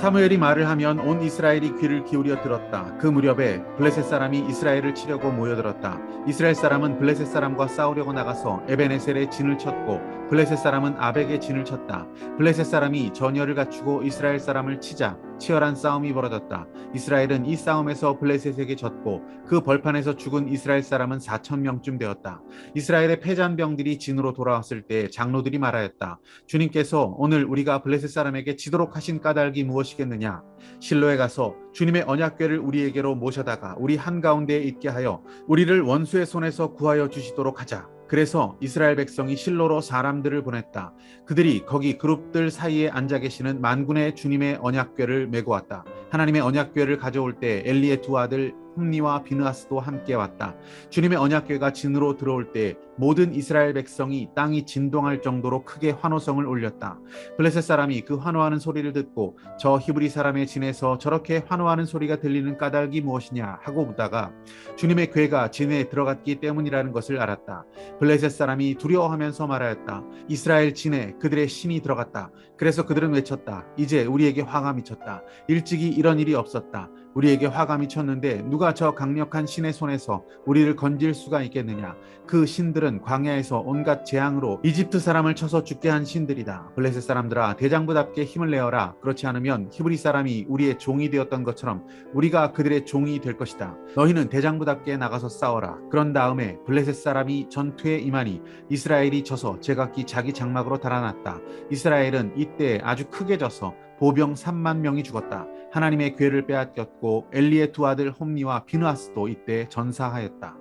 사무엘이 말을 하면 온 이스라엘이 귀를 기울여 들었다. 그 무렵에 블레셋 사람이 이스라엘을 치려고 모여들었다. 이스라엘 사람은 블레셋 사람과 싸우려고 나가서 에베네셀에 진을 쳤고 블레셋 사람은 아벡에 진을 쳤다. 블레셋 사람이 전열을 갖추고 이스라엘 사람을 치자 치열한 싸움이 벌어졌다. 이스라엘은 이 싸움에서 블레셋에게 졌고 그 벌판에서 죽은 이스라엘 사람은 4천 명쯤 되었다. 이스라엘의 패잔 병들이 진으로 돌아왔을 때 장로들이 말하였다. 주님께서 오늘 우리가 블레셋 사람에게 지도록 하신 까닭이 무엇이겠느냐? 실로에 가서 주님의 언약궤를 우리에게로 모셔다가 우리 한가운데에 있게 하여 우리를 원수의 손에서 구하여 주시도록 하자. 그래서 이스라엘 백성이 실로로 사람들을 보냈다. 그들이 거기 그룹들 사이에 앉아 계시는 만군의 주님의 언약궤를 메고 왔다. 하나님의 언약궤를 가져올 때 엘리의 두 아들 흠니와 비느하스도 함께 왔다. 주님의 언약궤가 진으로 들어올 때 모든 이스라엘 백성이 땅이 진동할 정도로 크게 환호성을 올렸다. 블레셋 사람이 그 환호하는 소리를 듣고 저 히브리 사람의 진에서 저렇게 환호하는 소리가 들리는 까닭이 무엇이냐 하고 묻다가 주님의 궤가 진에 들어갔기 때문이라는 것을 알았다. 블레셋 사람이 두려워하면서 말하였다. 이스라엘 진에 그들의 신이 들어갔다. 그래서 그들은 외쳤다. 이제 우리에게 화가 미쳤다. 일찍이 이런 일이 없었다. 우리에게 화가 미쳤는데 누가 저 강력한 신의 손에서 우리를 건질 수가 있겠느냐? 그 신들은 광야에서 온갖 재앙으로 이집트 사람을 쳐서 죽게 한 신들이다. 블레셋 사람들아 대장부답게 힘을 내어라. 그렇지 않으면 히브리 사람이 우리의 종이 되었던 것처럼 우리가 그들의 종이 될 것이다. 너희는 대장부답게 나가서 싸워라. 그런 다음에 블레셋 사람이 전투에 임하니 이스라엘이 져서 제각기 자기 장막으로 달아났다. 이스라엘은 이때 아주 크게 져서 보병 3만 명이 죽었다. 하나님의 괴를 빼앗겼고 엘리의 두 아들 홈니와 비누아스도 이때 전사하였다.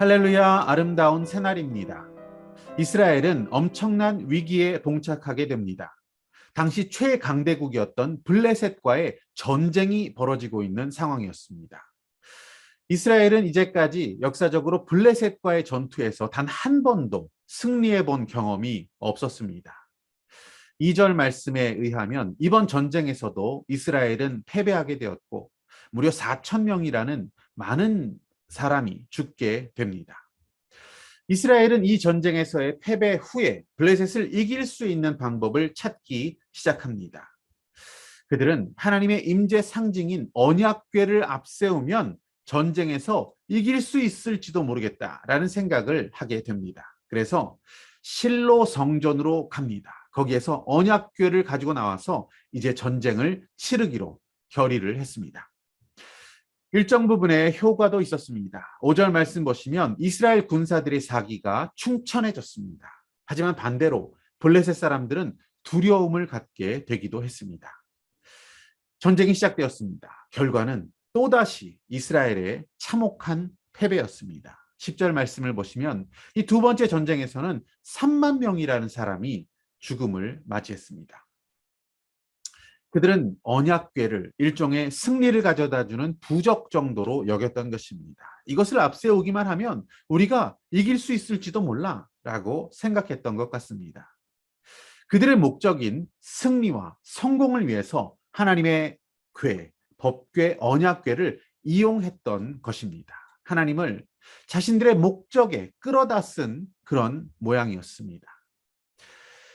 할렐루야 아름다운 새날입니다. 이스라엘은 엄청난 위기에 봉착하게 됩니다. 당시 최강대국이었던 블레셋과의 전쟁이 벌어지고 있는 상황이었습니다. 이스라엘은 이제까지 역사적으로 블레셋과의 전투에서 단 한 번도 승리해 본 경험이 없었습니다. 2절 말씀에 의하면 이번 전쟁에서도 이스라엘은 패배하게 되었고 무려 4천 명이라는 많은 사람이 죽게 됩니다. 이스라엘은 이 전쟁에서의 패배 후에 블레셋을 이길 수 있는 방법을 찾기 시작합니다. 그들은 하나님의 임재 상징인 언약궤를 앞세우면 전쟁에서 이길 수 있을지도 모르겠다라는 생각을 하게 됩니다. 그래서 실로 성전으로 갑니다. 거기에서 언약궤를 가지고 나와서 이제 전쟁을 치르기로 결의를 했습니다. 일정 부분에 효과도 있었습니다. 5절 말씀 보시면 이스라엘 군사들의 사기가 충천해졌습니다. 하지만 반대로 블레셋 사람들은 두려움을 갖게 되기도 했습니다. 전쟁이 시작되었습니다. 결과는 또다시 이스라엘의 참혹한 패배였습니다. 10절 말씀을 보시면 이 두 번째 전쟁에서는 3만 명이라는 사람이 죽음을 맞이했습니다. 그들은 언약궤를 일종의 승리를 가져다 주는 부적 정도로 여겼던 것입니다. 이것을 앞세우기만 하면 우리가 이길 수 있을지도 몰라 라고 생각했던 것 같습니다. 그들의 목적인 승리와 성공을 위해서 하나님의 궤, 법궤, 언약궤를 이용했던 것입니다. 하나님을 자신들의 목적에 끌어다 쓴 그런 모양이었습니다.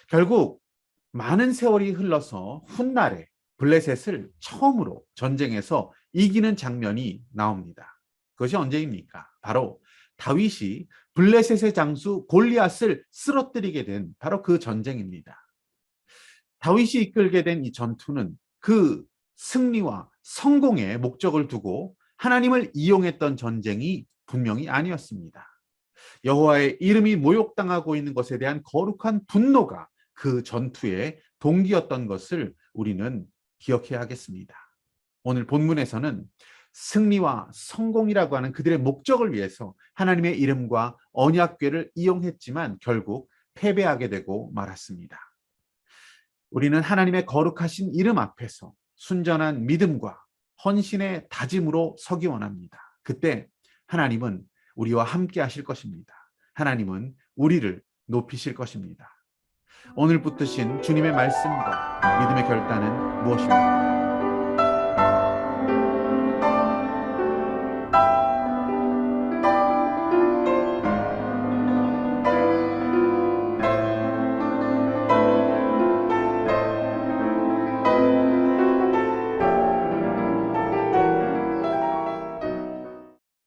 결국 많은 세월이 흘러서 훗날에 블레셋을 처음으로 전쟁에서 이기는 장면이 나옵니다. 그것이 언제입니까? 바로 다윗이 블레셋의 장수 골리앗을 쓰러뜨리게 된 바로 그 전쟁입니다. 다윗이 이끌게 된 이 전투는 그 승리와 성공의 목적을 두고 하나님을 이용했던 전쟁이 분명히 아니었습니다. 여호와의 이름이 모욕당하고 있는 것에 대한 거룩한 분노가 그 전투의 동기였던 것을 우리는 기억해야 하겠습니다. 오늘 본문에서는 승리와 성공이라고 하는 그들의 목적을 위해서 하나님의 이름과 언약궤를 이용했지만 결국 패배하게 되고 말았습니다. 우리는 하나님의 거룩하신 이름 앞에서 순전한 믿음과 헌신의 다짐으로 서기 원합니다. 그때 하나님은 우리와 함께 하실 것입니다. 하나님은 우리를 높이실 것입니다. 오늘 붙으신 주님의 말씀과 믿음의 결단은 무엇입니까?